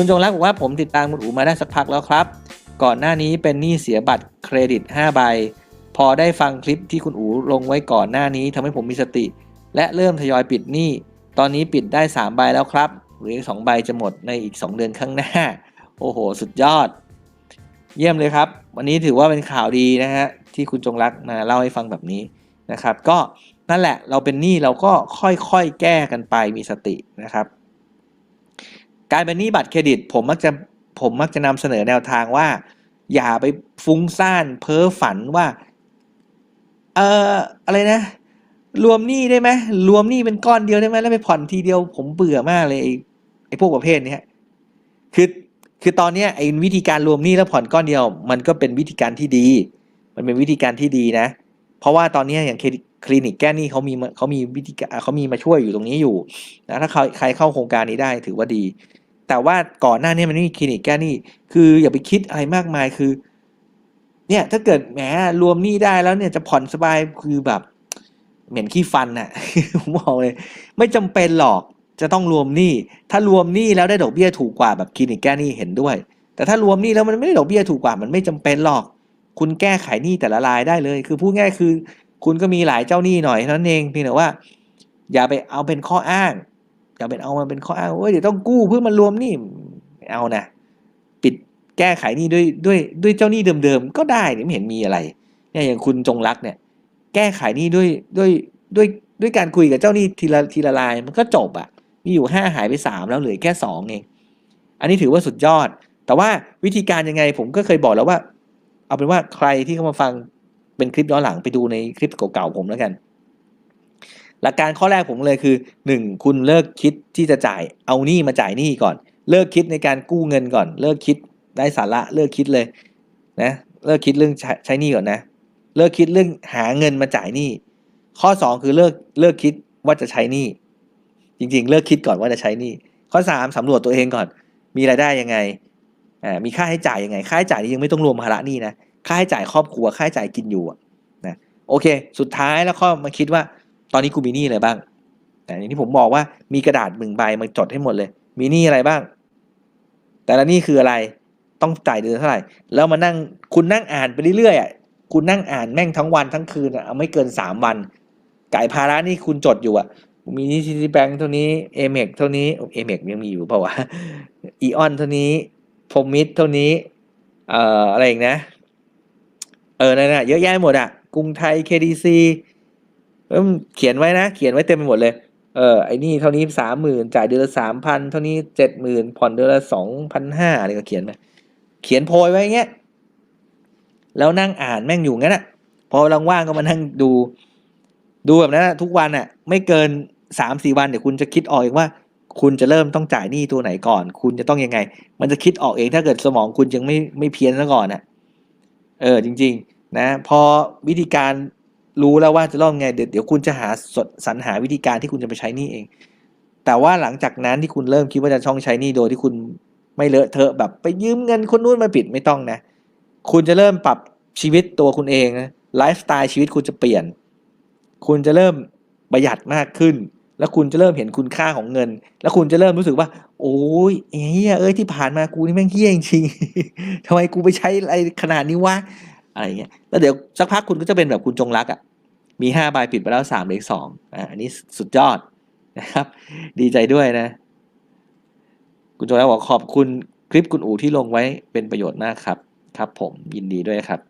คุณจงรักบอกว่าผมติดตามคุณอู๋มาได้สักพักแล้วครับ ก่อนหน้านี้เป็นหนี้เสียบัตรเครดิต 5 ใบ พอได้ฟังคลิปที่คุณอู๋ลงไว้ก่อนหน้านี้ทำให้ผมมีสติ และเริ่มทยอยปิดหนี้ตอนนี้ปิดได้ 3 ใบแล้วครับ หรืออีก2ใบจะหมดในอีก 2 เดือนข้างหน้า โอ้โห สุดยอด เยี่ยมเลยครับ วันนี้ถือว่าเป็นข่าวดีนะฮะที่คุณจงรักมาเล่าให้ฟังแบบนี้นะครับ ก็นั่นแหละเราเป็นหนี้เราก็ค่อยๆแก้กันไปมีสตินะครับ การเป็นหนี้บัตรเครดิต ผมมักจะผมมักจะนำเสนอแนวทางว่า อย่าไปฟุ้งซ่านเพ้อฝันว่า เอ่ออะไรนะ รวมหนี้ได้ไหมรวมหนี้เป็นก้อนเดียวได้ไหมแล้วไปผ่อนทีเดียว ผมเบื่อมากเลยไอ้พวกประเภทนี้คือคือตอนนี้ไอ้วิธีการรวมหนี้แล้วผ่อนก้อนเดียว มันก็เป็นวิธีการที่ดี มันเป็นวิธีการที่ดีนะ เพราะว่าตอนนี้อย่างคลินิกแก้หนี้เขามีเขามีวิธีการเขามีมาช่วยอยู่ตรงนี้อยู่นะถ้าใครใครเข้าโครงการนี้ได้ถือว่าดี แต่ว่าก่อนหน้านี้มันไม่มีคลินิกแก้หนี้ คืออย่าไปคิดอะไรมากมายคือ เนี่ยถ้าเกิดแหมรวมหนี้ได้แล้วเนี่ยจะผ่อนสบายคือแบบ เหม็นขี้ฟันน่ะผมบอกเลย ไม่จำเป็นหรอกจะต้องรวมหนี้ ถ้ารวมหนี้แล้วได้ดอกเบี้ยถูกกว่าแบบคลินิกแก้หนี้เห็นด้วย แต่ถ้ารวมหนี้แล้วมันไม่ได้ดอกเบี้ยถูกกว่ามันไม่จำเป็นหรอก คุณแก้ไขหนี้แต่ละรายได้เลย คือพูดง่ายคือ คุณก็มีหลายเจ้าหนี้หน่อยเท่านั้นเองเพียงแต่ว่า อย่าไปเอาเป็นข้ออ้าง อย่าเป็นเอามาเป็นข้ออ้างว่าเดี๋ยวต้องกู้เพื่อมารวมนี่เอานะปิดแก้ไขหนี้ด้วยด้วยด้วยเจ้าหนี้เดิมๆก็ได้นี่ไม่เห็นมีอะไรเนี่ยอย่างคุณจงรักเนี่ย แก้ไขหนี้ด้วยด้วยด้วยด้วยการคุยกับเจ้าหนี้ทีละทีละรายมันก็จบอะมีอยู่ห้าหายไปสามแล้วเหลือแค่สองเองอันนี้ถือว่าสุดยอด แต่ว่าวิธีการยังไงผมก็เคยบอกแล้วว่า เอาเป็นว่าใครที่เข้ามาฟังเป็นคลิปย้อนหลังไปดูในคลิปเก่าๆผมแล้วกัน หลักการข้อแรกผมเลยคือ 1. คุณเลิกคิดที่จะจ่ายเอาหนี้มาจ่ายหนี้ก่อน เลิกคิดในการกู้เงินก่อน เลิกคิดได้สาระเลิกคิดเลยนะเลิกคิดเรื่องใช้ใช้หนี้ก่อนนะ เลิกคิดเรื่องหาเงินมาจ่ายหนี้ข้อ 2 คือเลิกเลิกคิดว่าจะใช้หนี้จริง ๆ เลิกคิดก่อนว่าจะใช้หนี้ข้อ 3สำรวจตัวเองก่อน มีรายได้ยังไงอ่ามีค่าใช้จ่ายยังไง ค่าใช้จ่ายนี้ยังไม่ต้องรวมภาระหนี้นะค่าใช้จ่ายครอบครัวค่าใช้จ่ายกินอยู่นะโอเค สุดท้ายแล้วก็มาคิดว่า ตอนนี้กูมีหนี้อะไรบ้างแต่อย่างที่ผมบอกว่ามีกระดาษหนึ่งใบมาจดให้หมดเลย มีหนี้อะไรบ้าง แต่ละหนี้คืออะไรต้องจ่ายเดือนเท่าไหร่ แล้วมานั่งคุณนั่งอ่านไปเรื่อยๆอะคุณนั่งอ่านแม่งทั้งวันทั้งคืนอะเอาไม่เกินสามวันไก่ภาระนี่คุณจดอยู่อะมีนี้ซีซีแบงค์เท่านี้เอเมกเท่านี้เอเมกยังมีอยู่เปล่าวะอีออนเท่านี้พรมิดเท่านี้ เอ่ออะไรอีกนะ เออนั่นนะเยอะแยะหมดอะกรุงไทย KDC เอิ่มเขียนไว้นะ เขียนไว้เต็มไปหมดเลย เออไอ้นี่เท่านี้สามหมื่นจ่ายเดือนละสามพันเท่านี้เจ็ดหมื่นผ่อนเดือนละสองพันห้าอะไรก็เขียนไปเขียนโพยไว้เงี้ยแล้วนั่งอ่านแม่งอยู่งั้นอะ พอรางว่างก็มานั่งดู ดูแบบนั้นทุกวันอะ ไม่เกินสามสี่วันเดี๋ยวคุณจะคิดออกเองว่า คุณจะเริ่มต้องจ่ายหนี้ตัวไหนก่อน คุณจะต้องยังไง มันจะคิดออกเองถ้าเกิดสมองคุณยังไม่ไม่เพี้ยนซะก่อนอะ เออจริง ๆ นะ พอวิธีการ รู้แล้วว่าจะต้องไงเดี๋ยวเดี๋ยวคุณจะหาสดสรรหาวิธีการที่คุณจะไปใช้นี้เอง แต่ว่าหลังจากนั้นที่คุณเริ่มคิดว่าจะช่องใช้นี้โดยที่คุณไม่เลอะเทอะแบบไปยืมเงินคนนู้นมาปิดไม่ต้องนะ คุณจะเริ่มปรับชีวิตตัวคุณเองนะไลฟ์สไตล์ชีวิตคุณจะเปลี่ยน คุณจะเริ่มประหยัดมากขึ้น แล้วคุณจะเริ่มเห็นคุณค่าของเงิน แล้วคุณจะเริ่มรู้สึกว่า โอ้ยเฮียเอ้ยที่ผ่านมากูนี่แม่งเฮี้ยจริงทำไมกูไปใช้อะไรขนาดนี้วะอะไรเงี้ยแล้วเดี๋ยวสักพักคุณก็จะเป็นแบบคุณจงรักอะ่ะ มีห้าใบปิดไปแล้วสามเหลือสองอะอันนี้สุดยอดนะครับ ดีใจด้วยนะ คุณจงรักบอกขอบคุณคลิปคุณอูที่ลงไว้เป็นประโยชน์มากครับ ครับผมยินดีด้วยครับ